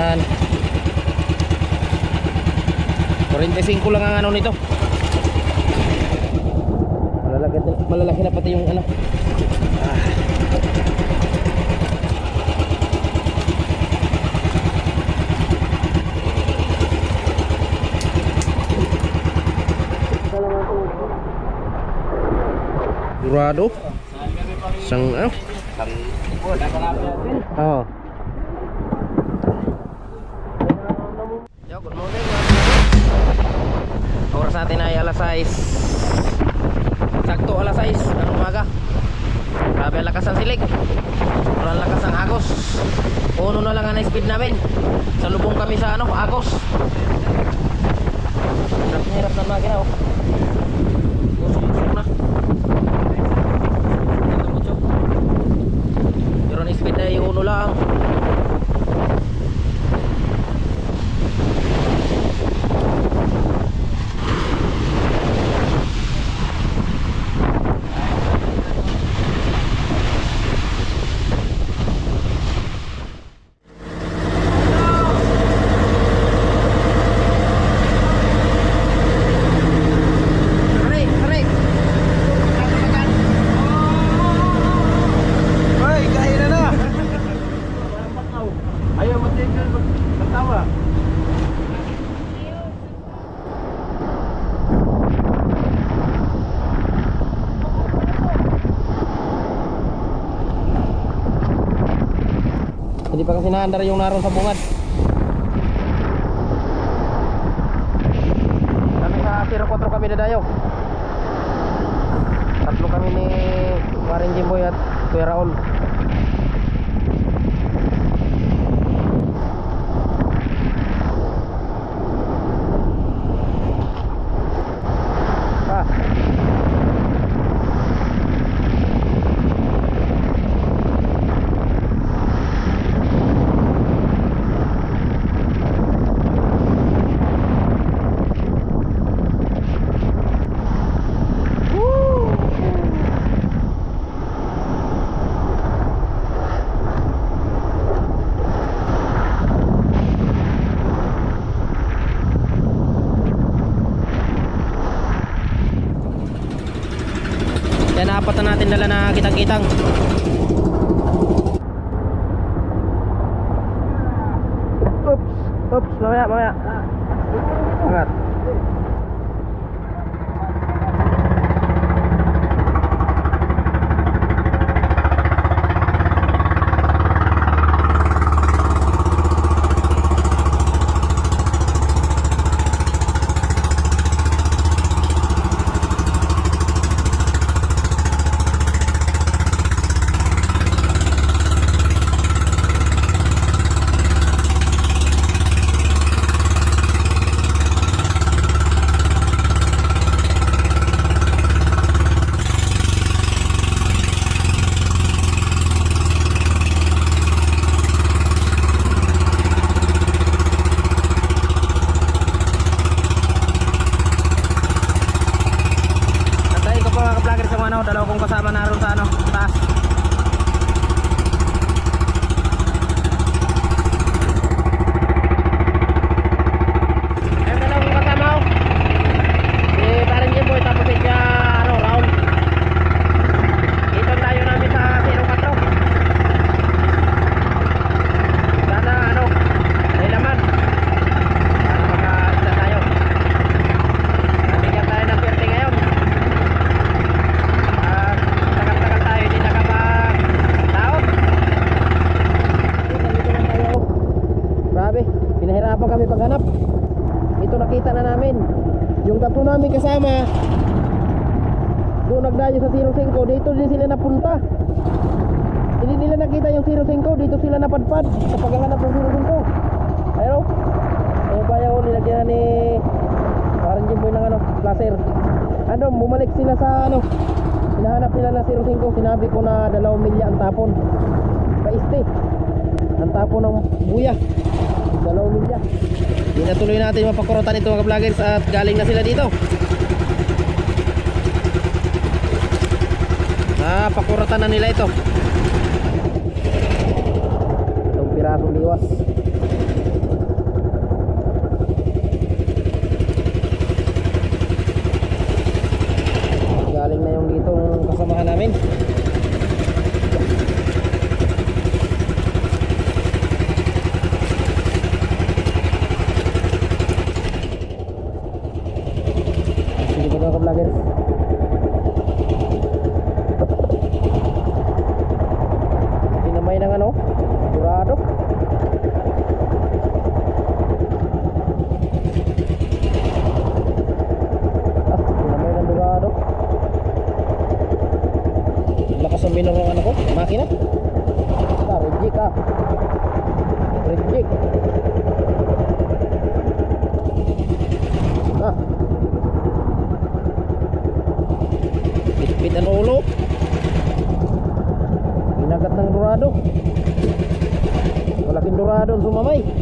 Yan. 45 lang ang ano nito. Malalaki, malalaki na pati yung ano. Ah. Durado. Sang ano? Oo. Ang lakas ng silig Sobrang lakas ng agos. Uno na lang ang speed namin. Salubong kami sa ano, agos. Hirap hirap na makina oh Usok-usok na Ito mucho Pero ang speed ay uno lang Aray, aray Hoy, kaya na na! Ayaw matigil magtawa. Hindi pa kasi naandar yung naroon sa bungad. Kami sa 04 kami dadayo. Tatlo kami ni Maring Jimboy at Kuya Raul. Ah. Yan apat na natin dala na kitang-kitang. Oops, oops, mamaya, mamaya. Angat. Antayin ko po mga ka-vlogger sa mga ano, dalawa kong kasama naroon sa ano, taas. Ayun, dalawa kong kasama ko. Si parang Jimboy, tapos si Kuya, ano, Raul. Dito tayo namin sa 04. Sana, ano, may laman. Para makaisla tayo. Nabigyan tayo ng perte ngayon. Ah, tagal-tagal tayo hindi nakapag-taon. Dito lang tayo. Grabe, pinahirapan kami paghanap. Ito nakita na namin. Yung tatlo namin kasama, doon nagdayo sa 05, dito din sila napunta. Hindi nila nakita yung 05, dito sila napadpad sa paghahanap ng 05. Ayun, ayun pa yun, nilagyan ni parang Jimboy ng ano, laser. Ano, bumalik sila sa ano, hinahanap nila na 05, sinabi ko na dalawang milya ang tapon. Paiste. Ang tapon ng buya. Dalawang milya. Hindi na tuloy natin mapakurutan ito mga vloggers at galing na sila dito. Ah, pakuratan na nila ito. Itong pirasong liwas. lakas ang minor ng ano ko. Makina. Ah red jig ah. Red jig. Ah. Pitpit ang ulo. Pinagat ng dorado. Malaking dorado ang sumamay.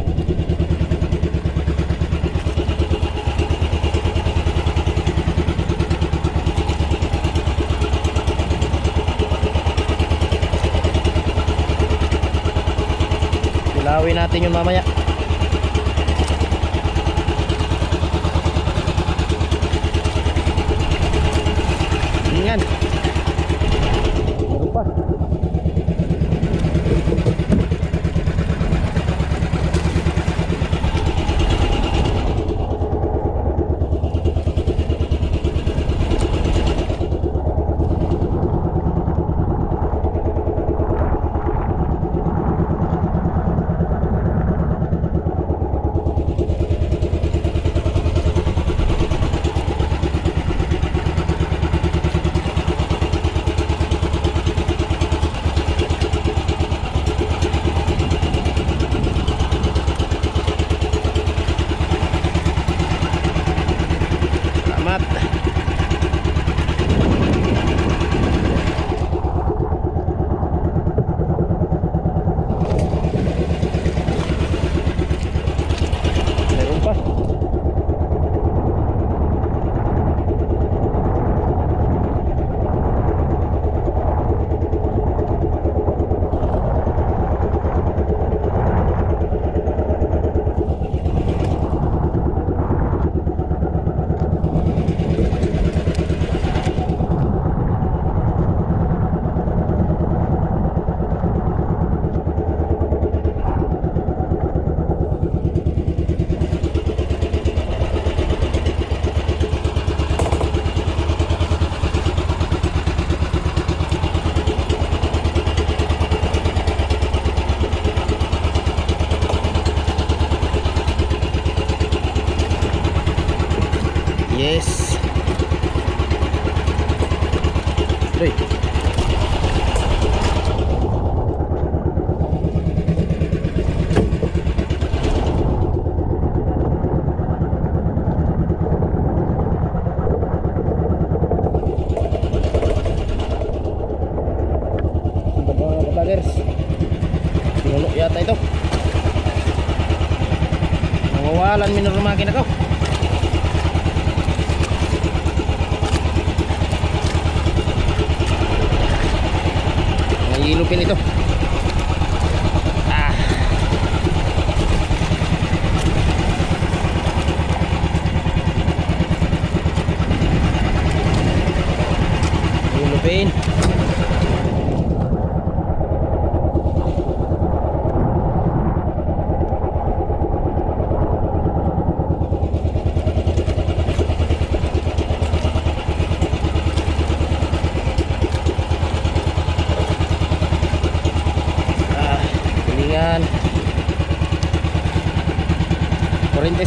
Kilawin natin yun mamaya.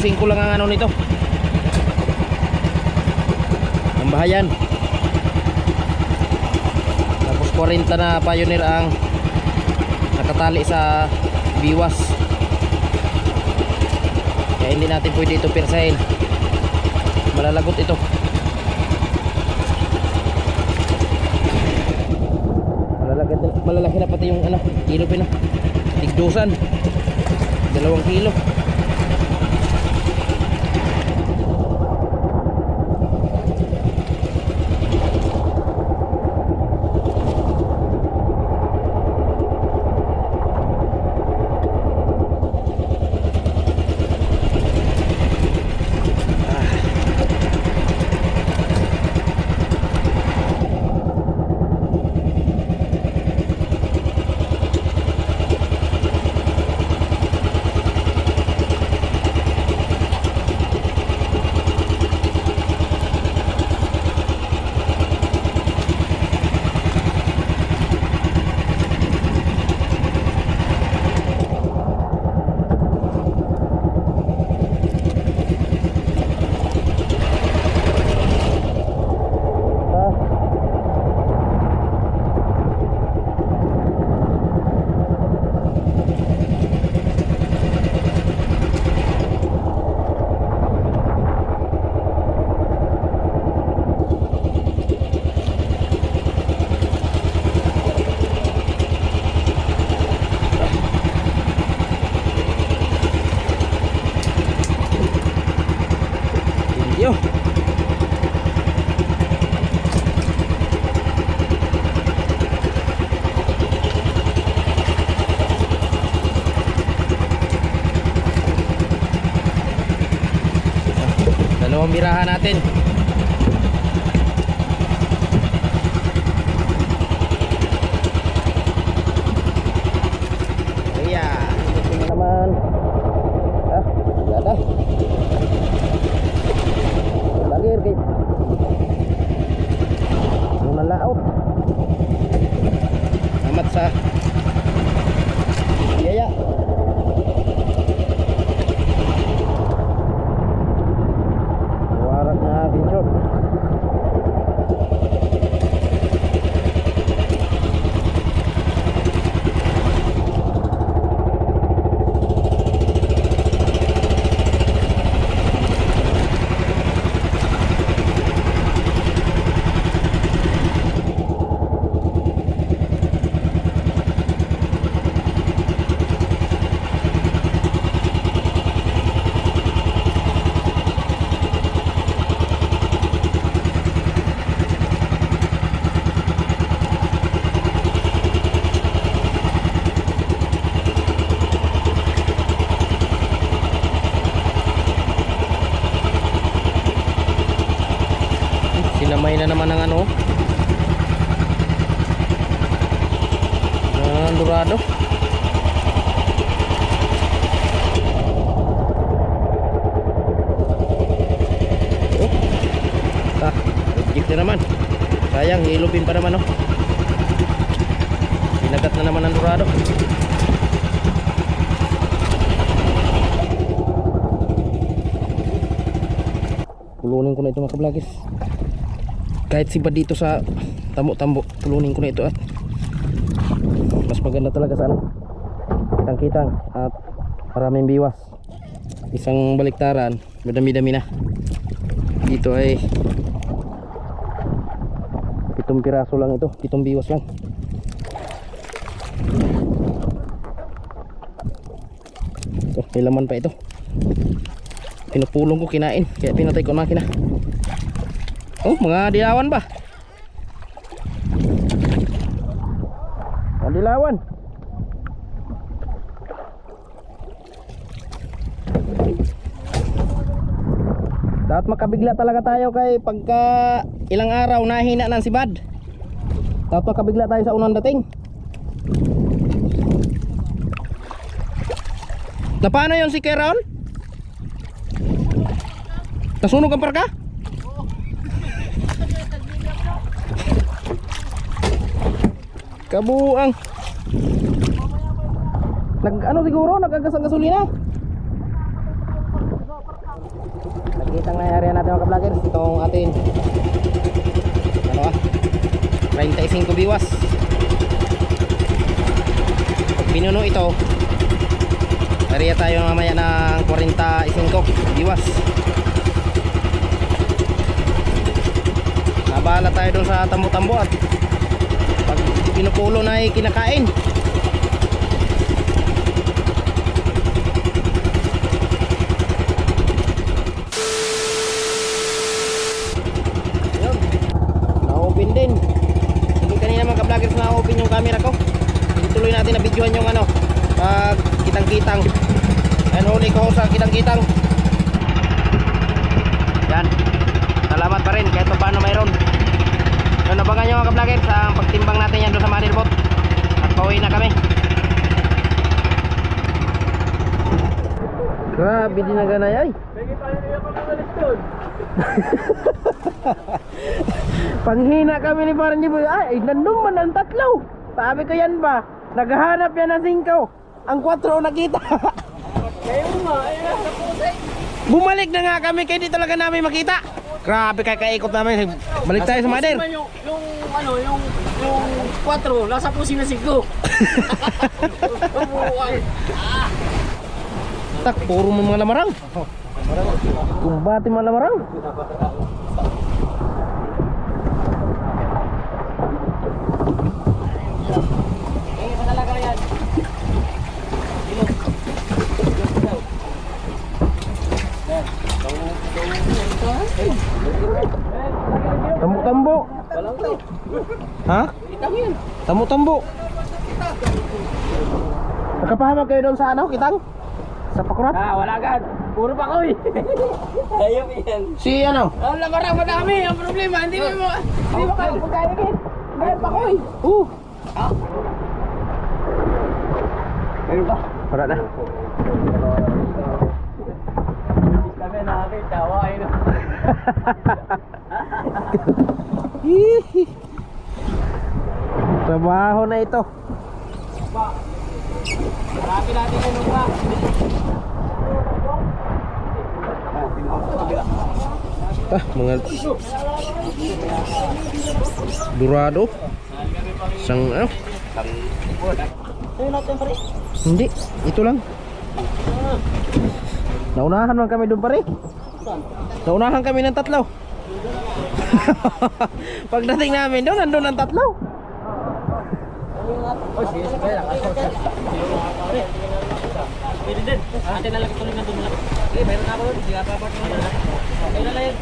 45 lang ang ano nito. Ang bahayan. Tapos 40 na pioneer ang nakatali sa biwas. Kaya hindi natin pwede ito pirsahin. Malalagot ito. Malalaki, malalaki na pati yung ano, kilo pina. Tigdusan. Dalawang kilo. Birahan natin. Ayan. Ito na naman. Ah, gada. Lagi, kay. Ano na laot. Amat sa Yaya. Warak na akin shot. Sinamay na naman ng ano. Ang dorado. Oh. Ah, legit na naman. Sayang, hilupin pa naman oh. Sinagat na naman ang dorado. Pulunin ko na ito mga kablagis kahit si Bad dito sa tambo-tambo tulunin ko na ito at mas maganda talaga sa ano kitang-kitang at maraming biwas. Isang baliktaran madami-dami na. Dito ay pitong piraso lang ito pitong biwas lang. Ito may laman pa ito. Pinupulong ko kinain kaya pinatay ko makina Oh, mga dilawan ba? Mga dilawan. Dapat makabigla talaga tayo kay pagka ilang araw nahina ng sibad. Dapat makabigla tayo sa unang dating. Na paano yun si Keron? Nasunog ang parka? Kabuang. Nag ano siguro nagagas ang gasolina. Nakita ang nangyari natin mga ka-vloggers itong atin. Ano ah? 35 biwas. Pag binuno ito, Tariya tayo mamaya ng 45 biwas. Nabala tayo dun sa tambo-tambo at pag pinupulo na ay kinakain. Na-open din. Hindi kanina mga ka-vloggers na-open yung camera ko. Hindi tuloy natin na videohan yung ano pag kitang-kitang. Yan huli ko sa kitang-kitang. yan salamat pa rin kahit pa paano mayroon So nabangan nyo mga ka-vloggers ang pagtimbang natin yan doon sa Manilbot At pauwi na kami Grabe din na ganay ay. Pwede tayo niya pag-alis doon. Panghina kami ni parang Jiboy Ay, nandun man ang tatlo. Sabi ko yan ba? Naghahanap yan ng singkaw Ang 4 nakita. Kayo nga, ay nasa pusay. Bumalik na nga kami kaya di talaga namin makita. Grabe kaya kaikot namin. Balik tayo sa Mader Yung, ano, yung, yung 4, nasa pusi na 5. Umuuan. Tak, puro mo mga lamarang Kumbati mga lamarang to. Ha? Tambo-tambo Nakapahamag kayo doon sa ano, kitang? Sa pakurat? Ah, wala agad. Puro pa ko eh. Ayaw yan. Si ano? Wala marang madami. Ang problema, hindi mo mo. Hindi mo kaya pagkainin. Mayroon pa ko eh. Uh, Mayroon pa. wala na. Kami nakakita. Why no? Hihi. Trabaho na ito. Marami natin yung lupa. Ah, mga Durado. Sang ano? Hindi, ito lang. Naunahan man kami doon pare. Naunahan kami ng tatlo. Pagdating namin doon, nandun ang tatlo. Oh, sige, sige. Pwede din. Ate na lang tuloy na doon. Okay, mayroon na ako doon. Sige, papapart mo na. Okay na lang yun.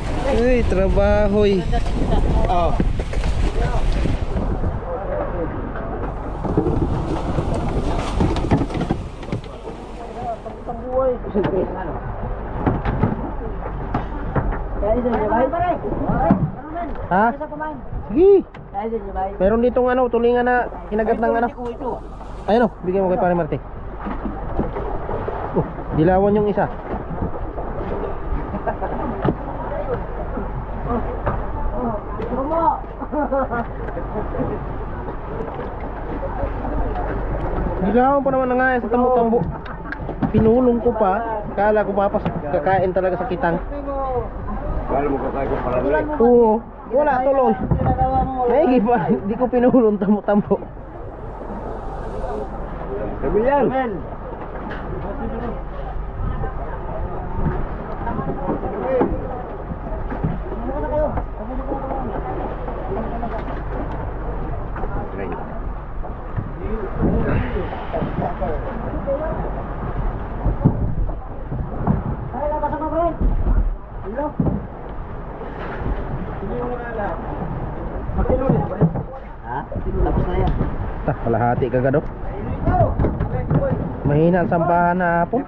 Ha? Sige. Meron ditong ano, tulingan na kinagat ng ano. Ayun oh, bigyan mo kay Pare Marte. Oh, dilawan yung isa. Dilawan pa naman na nga sa tambo-tambo. Pinulong ko pa. Kala ko papas kakain talaga sa kitang. Kala mo kakain ko pala. Oo. Wala tuloy. Maigi pa. Hindi ko pinulong tambo-tambo. Sabi yan. Tapos na yan. Tah, kalahati ka gado. Mahina ang sampahan na hapon.